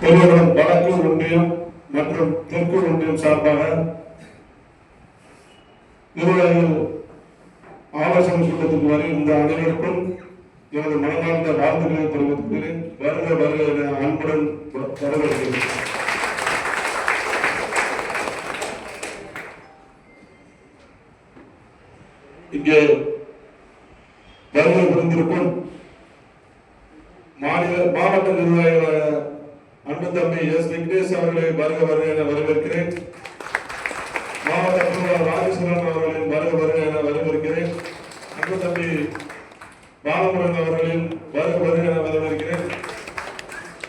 பெரியகுளம் வடக்கு ஒன்றியம் மற்றும் தெற்கு ஒன்றியம் சார்பாக நிர்வாகிகள் ஆலோசனை கூட்டத்துக்கு வரை இந்த அனைவருக்கும் எனது மனமார்ந்த வாழ்த்துக்களை தெரிவித்துக்கிறேன் வருக வருக என அன்புடன் வரவேற்கிறேன். இங்கே வருகை புரிந்திருக்கும் மாநில மாவட்ட நிர்வாகிகளான தம்பி எஸ் விக்னேஷ் அவர்களை வருக வருக என வரவேற்கிறேன். மாவட்ட பொருளாளர் ராஜேஸ்வரன் அவர்களின் வருக வருக என வரவேற்கிறேன். அன்பு தம்பி பாலமுருகன் அவர்களின் வருக வருக என வரவேற்கிறேன்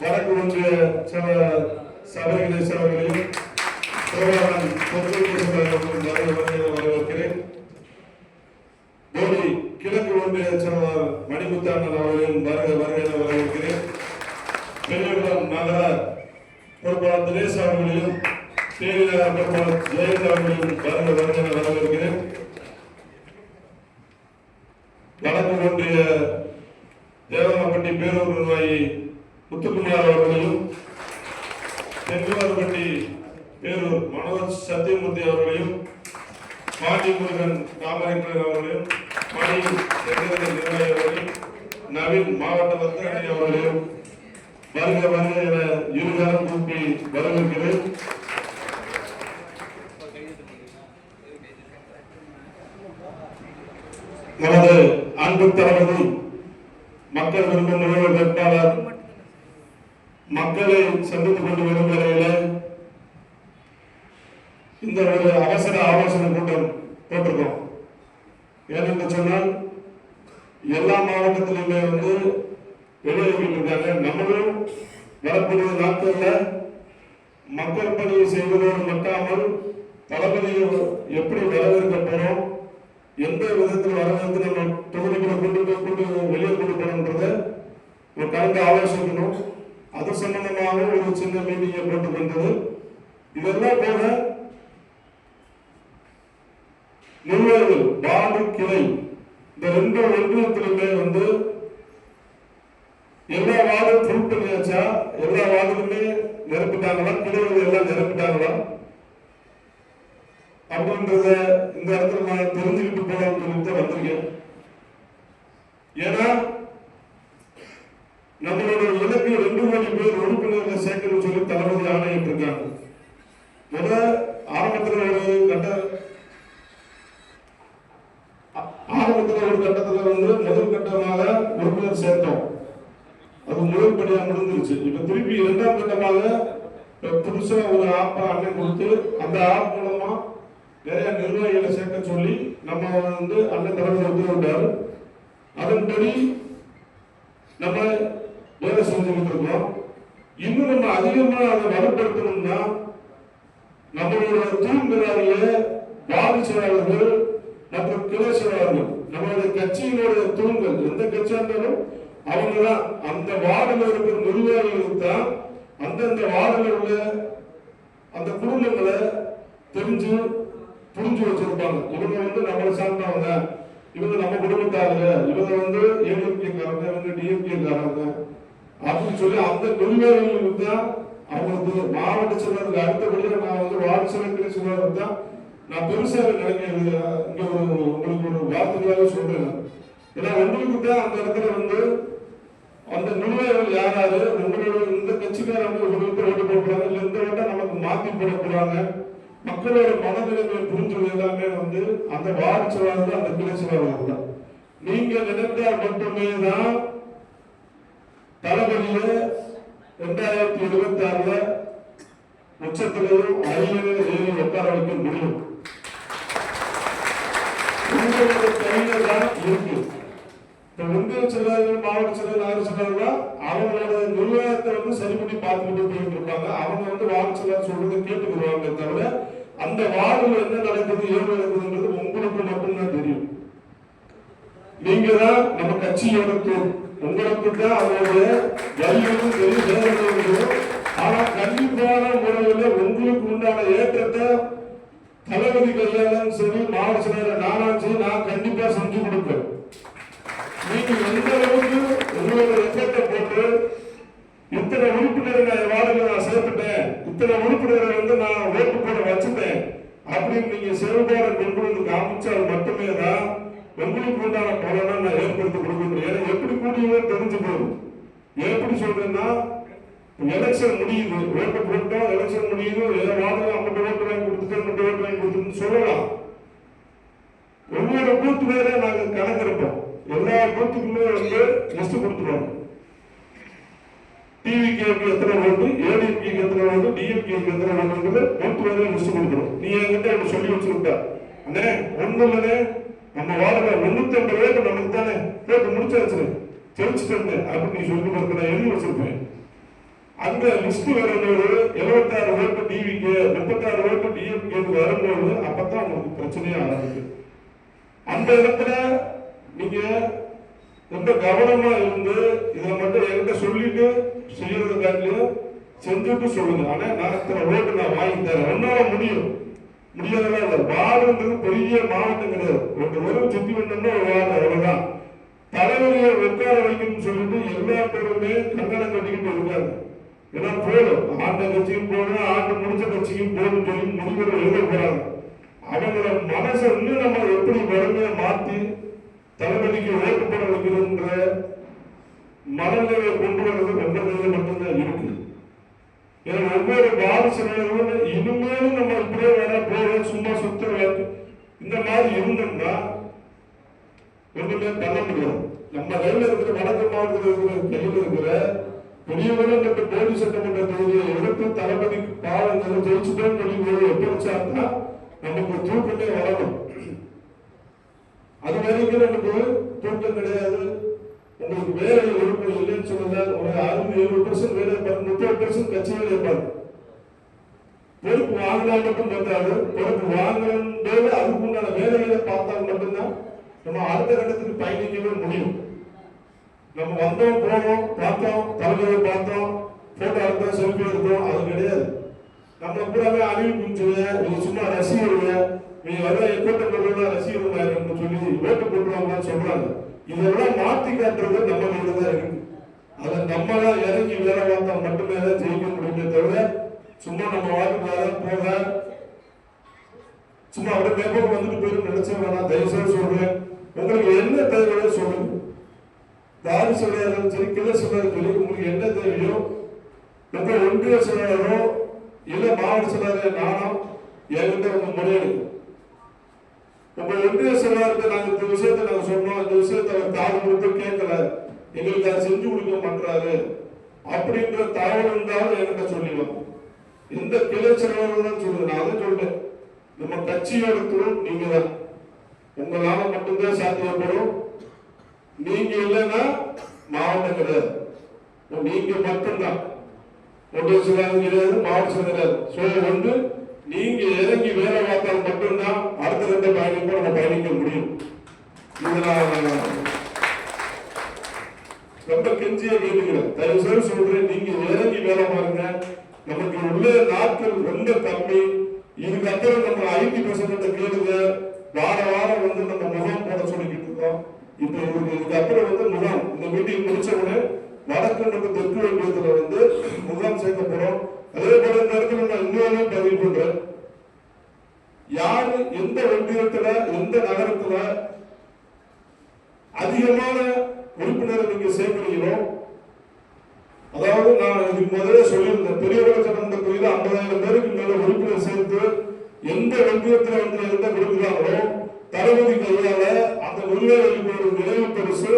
வடக்கு ஒன்றிய சபை- சபை கணேச் அவர்களையும் பொருளாளர் பொதுக்குழு அவர்களையும் வருக வருக என வரவேற்கிறேன் போடி கிழக்கு ஒன்றிய செயலாளர் மணிமுத்தாண்டன் அவர்களையும் வருக வருக என வரவேற்கிறேன் பெரியகுளம் நகர பொறுப்பாளர் தினேஷ் அவர்களையும் தேனிநகர பொறுப்பாளர் ஜெயந்த் அவர்களையும் வரவேற்கிறேன். ஒன்றிய தேவனப்பட்டி பேரூர் நிர்வாகி முத்துக்குமார் அவர்களையும் தென்குமார்பட்டி பேரூர் மனோஜ் சத்தியமூர்த்தி அவர்களையும் பாண்டி முருகன் ராமலிங்கன் அவர்களையும் மணி நிர்வாகி அவர்களையும் நவீன் மாவட்ட வர்த்தகணி அவர்களையும் வருக வருக என இருகாரம் கூப்பி வரவேற்கிறேன் நமது அன்பு தளபதி மக்கள் விரும்பும் முதல்வர் வேட்பாளர் மக்களை சந்தித்துக் கொண்டு வரும் வேளையில இந்த ஒரு அவசர ஆலோசனை கூட்டம் போட்டிருக்கோம். ஏன்னு சொன்னால் எல்லா மாவட்டத்திலுமே வந்து வெளியேறிட்டு இருக்காங்க நம்மளும் வரக்கூடிய நாட்களில் மக்கள் பணியை செய்வதோடு மட்டாமல் தளபதியை எப்படி வரவேற்க போறோம் எந்த விதத்தில் வரவேற்று நம்ம தொகுதிகளை கொண்டு போய் கொண்டு வெளியே கொண்டு போகணுன்றத ஒரு கலந்து ஆலோசிக்கணும். அது சம்பந்தமாக ஒரு சின்ன மீட்டிங்கை போட்டு வந்தது இதெல்லாம் போக நிர்வாகிகள் வார்டு கிளை இந்த ரெண்டு ஒன்றியத்திலுமே வந்து நிரப்பிட்டாங்களா? கிளைகள் எல்லாம் நிரப்பிட்டாங்களா? அப்படின்றத இந்த இடத்துல நான் தெரிஞ்சுக்கிட்டு போலாம்னு சொல்லிட்டு வந்திருக்கேன். ஏன்னா நம்மளோட இலக்கு ரெண்டு கோடி பேர் உறுப்பினர்களை சேர்க்கணும்னு சொல்லி தளபதி ஆணையிட்டு இருக்காங்க. முத ஆரம்பத்தில் ஒரு கட்ட ஆரம்பத்தில் ஒரு கட்டத்தில் வந்து முதல் கட்டமாக உறுப்பினர் சேர்த்தோம். அது முதல் படியா முடிஞ்சிருச்சு. இப்ப திருப்பி இரண்டாம் கட்டமாக இப்ப புதுசா ஒரு ஆப் அண்ணன் கொடுத்து அந்த ஆப் மூலமா நிறைய நிர்வாகிகளை சேர்க்க சொல்லி நம்ம வந்து அண்ணன் தலைவர் உத்தரவிட்டார் அதன்படி நம்ம வேலை செஞ்சு இருக்கோம். இன்னும் நம்ம அதிகமா அதை வலுப்படுத்தணும்னா நம்மளோட தூண்கிறாரிய பாதிச்சவர்கள் செயலாளர்கள் மற்றும் கிளை செயலாளர்கள் நம்மளுடைய கட்சியினுடைய தூண்கள் எந்த கட்சியா இருந்தாலும் அவங்க தான் அந்த வார்டில் இருக்கிற நிர்வாகிகளுக்கு தான் அந்தந்த வார்டில் உள்ள அந்த குடும்பங்களை தெரிஞ்சு புரிஞ்சு வச்சிருப்பாங்க. இவங்க வந்து நம்மளை சார்ந்தவங்க. இவங்க நம்ம குடும்பத்தாருங்க. இவங்க வந்து ஏடிஎம்கே இவங்க டிஎம்கேக்காரங்க. அப்படின்னு சொல்லி அந்த நிர்வாகிகளுக்கு தான் அவங்களுக்கு மாவட்ட செயலருக்கு அடுத்தபடியாக நான் வந்து வார்டு செயலர் செயலர் தான் நான் பெருசாக நினைக்கிறது ஒரு உங்களுக்கு ஒரு வார்த்தைகளாக சொல்றேன். ஏன்னா உங்களுக்கு தான் அந்த இடத்துல வந்து அந்த நிர்வாகிகள் யாராரு உங்களோட இந்த கட்சிக்காரங்க உங்களுக்கு ஓட்டு போடுறாங்க இல்ல இந்த வட்டம் நமக்கு மாத்தி போட போறாங்க மக்களோட மனநிலைமை புரிஞ்சது எல்லாமே வந்து அந்த வார்டு செயலாளர் அந்த கிளை செயலாளர் தான் நீங்க நினைத்தால் மட்டுமே தான் தளபதியில ரெண்டாயிரத்தி இருபத்தி ஆறுல உச்சத்திலையும் அரியணையில ஏறி உட்கார வைக்க முடியும். உங்களுடைய கையில தான் இருக்கு. இப்ப ஒன்றிய செயலாளர்கள் மாவட்ட செயலாளர் நகர செயலாளர்கள் அவங்களோட நிர்வாகத்தை வந்து சரி பண்ணி பார்த்துக்கிட்டு போயிட்டு இருப்பாங்க. அவங்க வந்து வார்டு செயலாளர் சொல்றதை வருவாங்க தவிர அந்த வார்டுல என்ன நடக்குது ஏன் நடக்குதுன்றது உங்களுக்கு மட்டும்தான் தெரியும். நீங்க தான் நம்ம கட்சியோட தூண் உங்களுக்கு தான் அவங்களுடைய வலியும் தெரியும் ஆனா கண்டிப்பான முறையில உங்களுக்கு உண்டான ஏற்றத்தை தளபதி கையாலும் சரி மாவட்ட செயலர் நானும் சரி நான் கண்டிப்பா செஞ்சு கொடுப்பேன். நீங்க எந்த அளவுக்கு உங்களோட எஃபர்ட்டை போட்டு இத்தனை நான் சேர்த்துட்டேன். இத்தனை உறுப்பினரை வந்து நான் ஓட்டு போட வச்சுட்டேன். அப்படின்னு நீங்க செயல்பாடு கொண்டு வந்து காமிச்சால் மட்டுமே தான் உங்களுக்கு உண்டான பலனை நான் ஏற்படுத்தி கொடுக்கணும் முடியும். ஏன்னா எப்படி கூடியவோ தெரிஞ்சு போகும் எப்படி சொல்றேன்னா எலெக்ஷன் முடியுது. ஓட்டு போட்டோம் எலெக்ஷன் முடியுது. ஏதோ வாங்க ஐம்பது ஓட்டு வாங்கி கொடுத்துட்டு ஐம்பது ஓட்டு வாங்கி கொடுத்துன்னு சொல்லலாம். ஒவ்வொரு பூத்து மேல நாங்க கணக்கெடுப்போம் எல்லா பூத்துக்குமே வந்து லிஸ்ட் கொடுத்துருவாங்க. டிவிக்கு எத்தனை ஓட்டு ஏடிஎம்கே எத்தனை ஓட்டு டிஎம்கேக்கு எத்தனை ஓட்டுங்கிறது பூத்து மேல லிஸ்ட் கொடுத்துரும். நீ என்கிட்ட எனக்கு சொல்லி வச்சுருக்க அண்ணே ஒண்ணு நம்ம வார்டுல முன்னூத்தி ஐம்பது ஓட்டு நமக்கு தானே? கேட்டு முடிச்சாச்சு தெரிஞ்சுட்டு அப்படின்னு நீ சொல்லி கொடுக்க நான் எழுதி வச்சிருப்பேன். அந்த லிஸ்ட் வரும்போது எழுபத்தாறு ஓட்டு டிவிக்கு முப்பத்தாறு ஓட்டு டிஎம்கேக்கு வரும்போது அப்பதான் உங்களுக்கு பிரச்சனையே ஆரம்பிக்குது அந்த இடத்துல நீங்க ரொம்ப கவனமா இருந்து இதை மட்டும் என்கிட்ட சொல்லிட்டு செய்யறது செஞ்சுட்டு சொல்லுங்க. ஆனா நான் இத்தனை ஓட்டு நான் வாங்கி தரேன். என்னால முடியும். முடியாதெல்லாம் இல்லை? வார்டுன்றது பெரிய மாவட்டம் கிடையாது. ஒரு வெறும் சுத்தி வந்தோம்னா ஒரு வார்டு அவ்வளவுதான். தலைவரியை உட்கார வைக்கணும்னு சொல்லிட்டு எல்லா பேருமே கங்கணம் கட்டிக்கிட்டு இருக்காங்க. ஏன்னா போதும். ஆண்ட கட்சியும் போகணும் ஆண்டு முடிச்ச கட்சியும் போகணும் சொல்லி முடிவுகள் எழுத போறாங்க. அவங்களோட மனசை இன்னும் நம்ம எப்படி வறுமையை மாத்தி தளபதிக்கு ஓட்டு போட வைக்கணுன்ற மனநிலையை கொண்டு வர்றது ரொம்ப மட்டும்தான் இருக்கு. ஏன்னா ஒவ்வொரு பாதிச்சவர்களும் இனிமேலும் நம்ம இப்படியே வேணா போறோம் சும்மா சுத்த இந்த மாதிரி இருந்தோம்னா ஒண்ணுமே பண்ண முடியாது. நம்ம கையில் இருக்கிற வடக்கு மாவட்டத்தில் இருக்கிற கையில் இருக்கிற பெரியவர்கள் இந்த போலி சட்டமன்ற தொகுதியை எடுத்து தளபதி பாலங்களை ஜெயிச்சுட்டோம் சொல்லி ஒரு வச்சாருன்னா நமக்கு தூக்கமே வரணும் அது வரைக்கும் நமக்கு தூக்கம் கிடையாது. உங்களுக்கு வேலை உறுப்பு இல்லைன்னு சொன்னதா ஒரு அறுபது எழுபது பர்சன்ட் வேலை இருப்பாரு முப்பது பர்சன்ட் கட்சிகள் இருப்பாரு பொறுப்பு வாங்கினா மட்டும் பத்தாது. பொறுப்பு வாங்கணும் போது அதுக்கு உண்டான வேலைகளை பார்த்தால் மட்டும்தான் நம்ம அடுத்த கட்டத்துக்கு பயணிக்கவே முடியும். நம்ம வந்தோம் போனோம் பார்த்தோம் தலைவரை பார்த்தோம் போட்டோ எடுத்தோம் செல்ஃபி எடுத்தோம் அது கிடையாது. நம்ம பூராவே அணில் குஞ்சுங்க நீங்க சும்மா ரசிகருங்க நீங்க வர கூட்டம் பண்ணுறதா ரசிகருங்க சொல்லி ஓட்டு போட்டுருவாங்கன்னு சொல்றாங்க. இதெல்லாம் மாத்தி காட்டுறது நம்ம கையில தான் இருக்கு. அதை நம்மளா இறங்கி வேலை பார்த்தா மட்டுமே தான் ஜெயிக்க முடியுமே தவிர சும்மா நம்ம வாழ்க்கை வர போக சும்மா அப்படியே பேப்பர் வந்துட்டு போயிடும் நினைச்ச வேணாம் தயவுசெய்து சொல்றேன். உங்களுக்கு என்ன தேவையோ சொல்லுங்க. தாரி சொல்றாரு? சரி கிளை சொல்றாரு சொல்லி உங்களுக்கு என்ன தேவையோ உங்க ஒன்றிய செயலாளரோ இல்ல மாவட்ட செயலாளர் நானும் என்கிட்ட உங்க முறையெடுக்கும் நம்ம ஒன்றிய செயலாளருக்கு நாங்கள் இந்த விஷயத்தை நாங்கள் சொன்னோம். இந்த விஷயத்தை அவர் தாழ் கொடுத்து கேட்கல எங்களுக்கு அதை செஞ்சு கொடுக்க மாட்டாரு அப்படின்ற தகவல் இருந்தாலும் என்கிட்ட சொல்லிடுவாங்க எந்த கிளை செயலாளர் தான் சொல்லுங்க நான் அதை சொல்றேன். நம்ம கட்சியோட துறை நீங்க தான் உங்களால மட்டும்தான் சாத்தியப்படும். நீங்க இல்லைன்னா மாவட்டம் கிடையாது நீங்க மட்டும்தான். ஒன்றிய செயலாளர் கிடையாது மாவட்ட செயலாளர் வந்து நீங்க இறங்கி வேலை பார்த்தால் மட்டும்தான் அடுத்த ரெண்டு பயணிக்கும் நம்ம பயணிக்க முடியும். ரொம்ப கெஞ்சிய கேட்டுக்கிறேன். தயவு செய்து சொல்றேன் நீங்க இறங்கி வேலை பாருங்க. நமக்கு உள்ள நாட்கள் ரொம்ப கம்மி. இதுக்கு அப்புறம் நம்ம ஐடி பர்சன்ட் கேளுங்க. வார வாரம் வந்து நம்ம முகாம் போட சொல்லிக்கிட்டு இருக்கோம். இப்ப இதுக்கு இதுக்கு அப்புறம் வந்து முகாம். இந்த மீட்டிங் முடிச்ச உடனே வடக்கு மற்றும் தெற்கு வேண்டியதுல வந்து முகாம் சேர்க்க போறோம். அதே போல இந்த இடத்துல நான் யாரு எந்த ஒன்றியத்துல எந்த நகரத்துல அதிகமான உறுப்பினரை நீங்க சேர்க்கிறீங்களோ அதாவது நான் இதுக்கு முதலே சொல்லியிருந்தேன் பெரியவர்கள் சட்டமன்ற தொகுதியில் ஐம்பதாயிரம் பேருக்கு மேல உறுப்பினர் சேர்த்து எந்த ஒன்றியத்தில் வந்து எந்த கொடுக்கிறாங்களோ தளபதி கையால அந்த உரிமைகளுக்கு ஒரு நினைவு பரிசு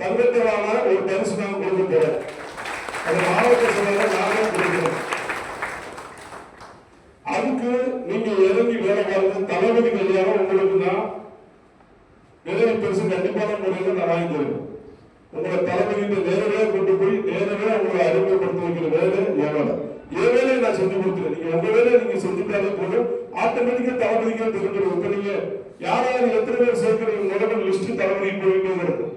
தங்கத்திலான ஒரு பரிசு நான் கொடுக்க போறேன். அது மாவட்ட செயலாளர் நானே கொடுக்கிறேன் அதுக்கு நீங்க இறங்கி வேலை பாருங்க தளபதி கையால உங்களுக்கு நான் நினைவு பரிசு கண்டிப்பான முறையில் நான் வாங்கி தருவேன் உங்களை தலைமையிட்ட நேரடியாக கொண்டு போய் நேரடியாக உங்களை அறிமுகப்படுத்த வைக்கிற வேலை என் வேலை என் வேலையை நான் செஞ்சு கொடுத்துறேன் நீங்க உங்க வேலையை நீங்க செஞ்சுட்டாலே போதும். ஆட்டோமேட்டிக்கா தலைமைக்கே தெரிஞ்சிடும். இப்ப நீங்க யார் யார் எத்தனை பேர் சேர்க்கிறீங்க முதல்ல லிஸ்ட் தலைமைக்கு போயிட்டே இருக்கும்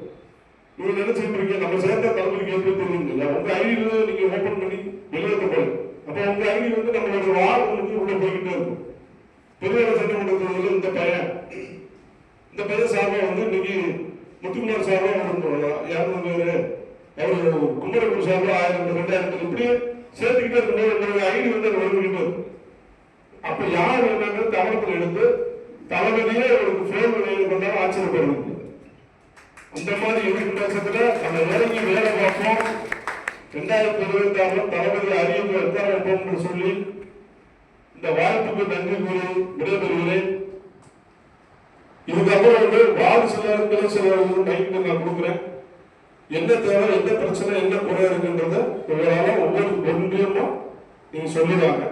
நீங்க நினைச்சிட்டு இருக்கீங்க நம்ம சேர்த்த தலைமைக்கு எப்படி தெரியுங்க இல்ல. உங்க ஐடியில நீங்க ஓபன் பண்ணி வெளியிட போறீங்க அப்ப உங்க ஐடி வந்து நம்மளோட வார்டு வந்து உள்ள போய்கிட்டே இருக்கும். பெரிய சட்டமன்றத்தில் இந்த பையன். இந்த பையன் சார்பா வந்து இன்னைக்கு முத்துக்குமார் சார்பா இரநூறு பேரு அவர் குமரகுரு சார்பா ஆயிரம் ரெண்டாயிரம் பேர். இப்படி சேர்த்துக்கிட்டே இருக்கும்போது உங்களுடைய ஐடி வந்து அது அப்ப யார் என்னன்னு கவனத்தில் எடுத்து தலைவனையே அவருக்கு ஃபோன் பண்ணி பண்ணாலும் ஆச்சரியப்படுறது அந்த மாதிரி இருக்கும் பட்சத்துல நம்ம இறங்கி வேலை பார்ப்போம். ரெண்டாயிரத்தி இருபத்தி ஆறுல தளபதி அறிவிப்பு உட்கார வைப்போம்னு சொல்லி இந்த வாய்ப்புக்கு நன்றி கூறி விடைபெறுகிறேன். இதுக்கப்புறம் வந்து வார்டு சிலருக்கு சிலருக்கு மைக்கு நான் கொடுக்குறேன். என்ன தேவை என்ன பிரச்சனை என்ன குறை இருக்குன்றத ஒவ்வொரு ஒவ்வொரு ஒன்றியமும் நீங்க சொல்லிடுவாங்க.